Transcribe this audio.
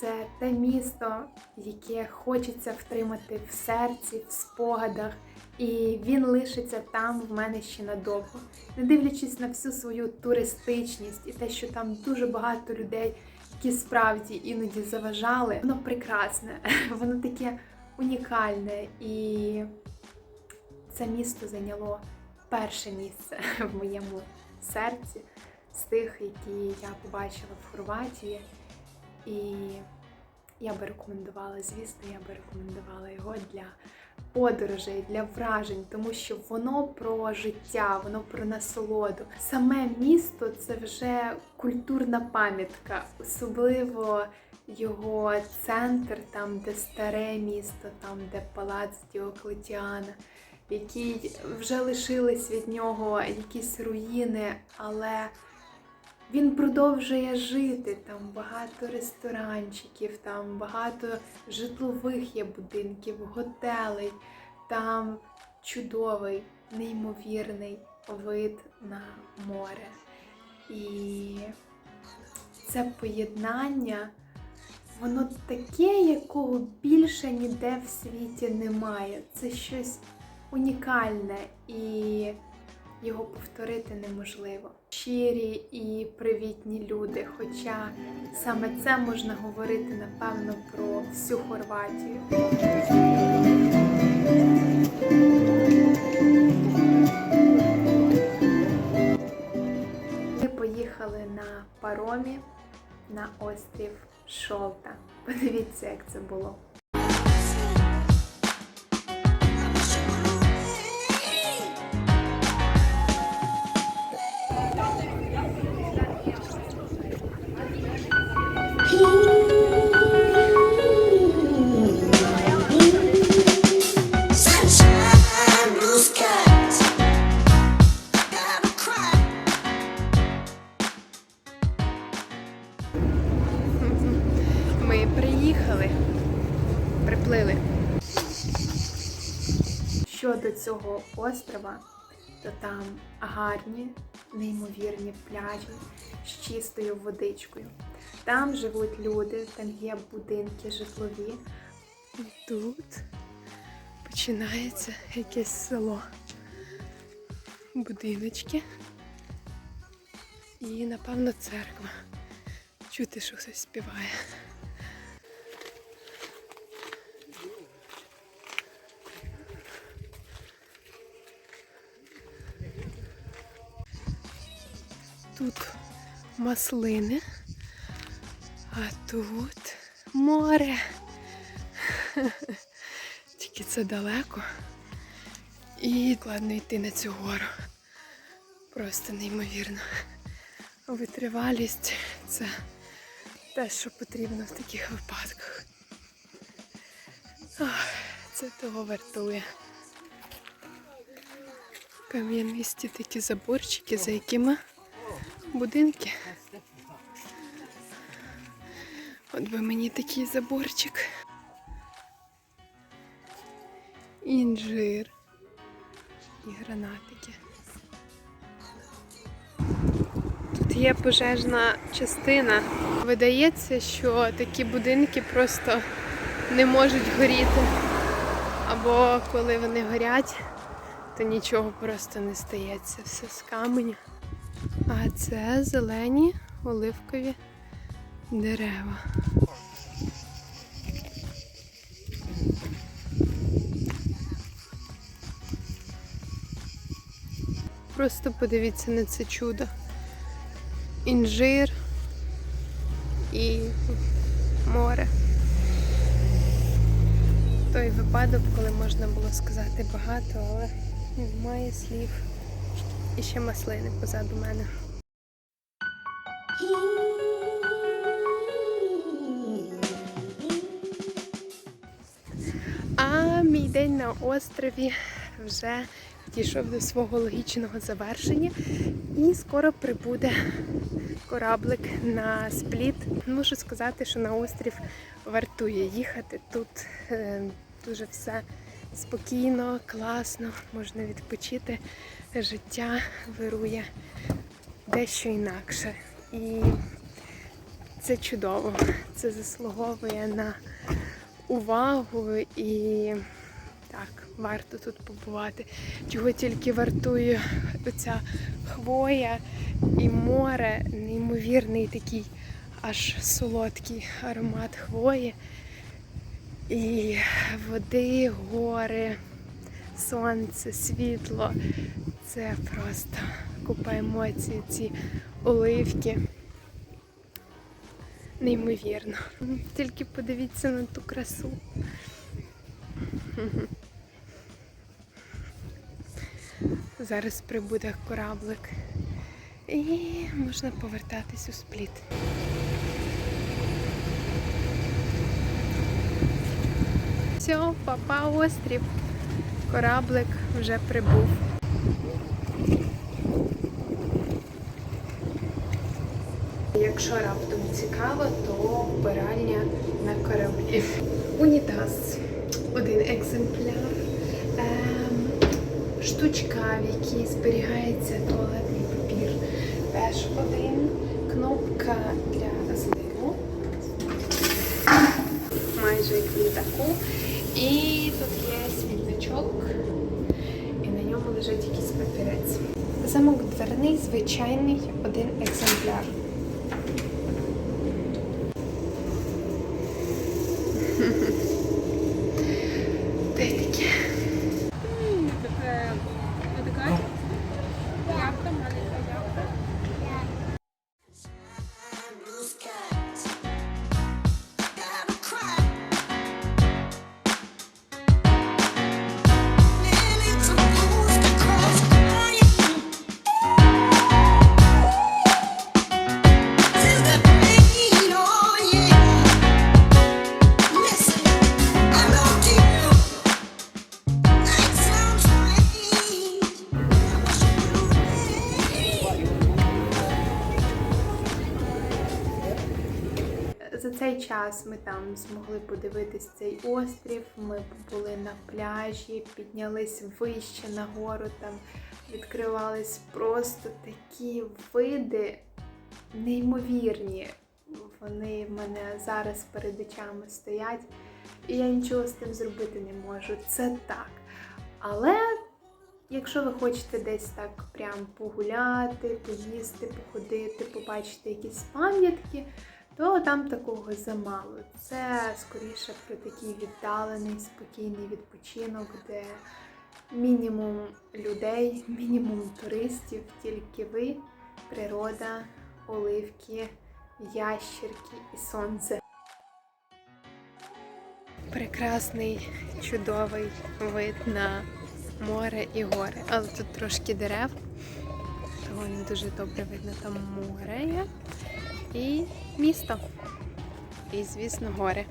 це те місто, яке хочеться втримати в серці, в спогадах, і він лишиться там в мене ще надовго. Не дивлячись на всю свою туристичність і те, що там дуже багато людей, які справді іноді заважали, воно прекрасне, воно таке унікальне, і це місто зайняло перше місце в моєму серці з тих, які я побачила в Хорватії. І я би рекомендувала, звісно, я би рекомендувала його для подорожей, для вражень, тому що воно про життя, воно про насолоду. Саме місто це вже культурна пам'ятка, особливо його центр, там, де старе місто, там, де палац Діоклетіана, який вже лишились від нього якісь руїни, але він продовжує жити. Там багато ресторанчиків, там багато житлових є будинків, готелей, там чудовий, неймовірний вид на море. І це поєднання, воно таке, якого більше ніде в світі немає. Це щось унікальне і його повторити неможливо. Щирі і привітні люди. Хоча саме це можна говорити напевно про всю Хорватію. Ми поїхали на паромі на острів Шолта. Подивіться, як це було. Приїхали, приплили. Щодо цього острова, то там гарні, неймовірні пляжі з чистою водичкою. Там живуть люди, там є будинки житлові. І тут починається якесь село. Будиночки. І, напевно, церква. Чути, що хтось співає. Тут маслини, а тут море. Тільки це далеко. І складно йти на цю гору. Просто неймовірно. Витривалість це те, що потрібно в таких випадках. Ах, це того вартує. Кам'янисті такі заборчики, за якими будинки. От би мені такий заборчик. Інжир і гранатики. Тут є пожежна частина. Видається, що такі будинки просто не можуть горіти. Або коли вони горять, то нічого просто не стається. Все з каменю. А це зелені оливкові дерева. Просто подивіться на це чудо. Інжир і море. Той випадок, коли можна було сказати багато, але немає слів. І ще маслини позаду мене. А мій день на острові вже дійшов до свого логічного завершення і скоро прибуде кораблик на спліт. Мушу сказати, що на острів вартує їхати. Тут е, дуже все спокійно, класно, можна відпочити. Життя вирує дещо інакше. І це чудово. Це заслуговує на увагу і так, варто тут побувати. Чого тільки вартує оця хвоя і море, неймовірний такий аж солодкий аромат хвої. І води, гори, сонце, світло. Це просто купа емоцій, ці оливки. Неймовірно. Тільки подивіться на ту красу. Зараз прибуде кораблик. І можна повертатись у спліт. Все, папа острів. Кораблик вже прибув. Якщо раптом цікаво, то вбиральня на кораблі. Унітаз. Один екземпляр. Ем, штучка, в якій зберігається туалетний папір. Теж один. Кнопка для зливу. Майже як в літаку. І тут є світлячок. І на ньому лежить якийсь папірець. Замок дверний, звичайний, один екземпляр. Та таке. Цей час ми там змогли подивитись цей острів. Ми були на пляжі, піднялись вище на гору, там відкривались просто такі види неймовірні. Вони в мене зараз перед очами стоять, і я нічого з тим зробити не можу. Це так. Але якщо ви хочете десь так прям погуляти, поїсти, походити, побачити якісь пам'ятки, то там такого замало. Це скоріше про такий віддалений, спокійний відпочинок, де мінімум людей, мінімум туристів, тільки ви, природа, оливки, ящерки і сонце. Прекрасний, чудовий вид на море і гори. Але тут трошки дерев, того не дуже добре видно там море. І місто. І, звісно. Thank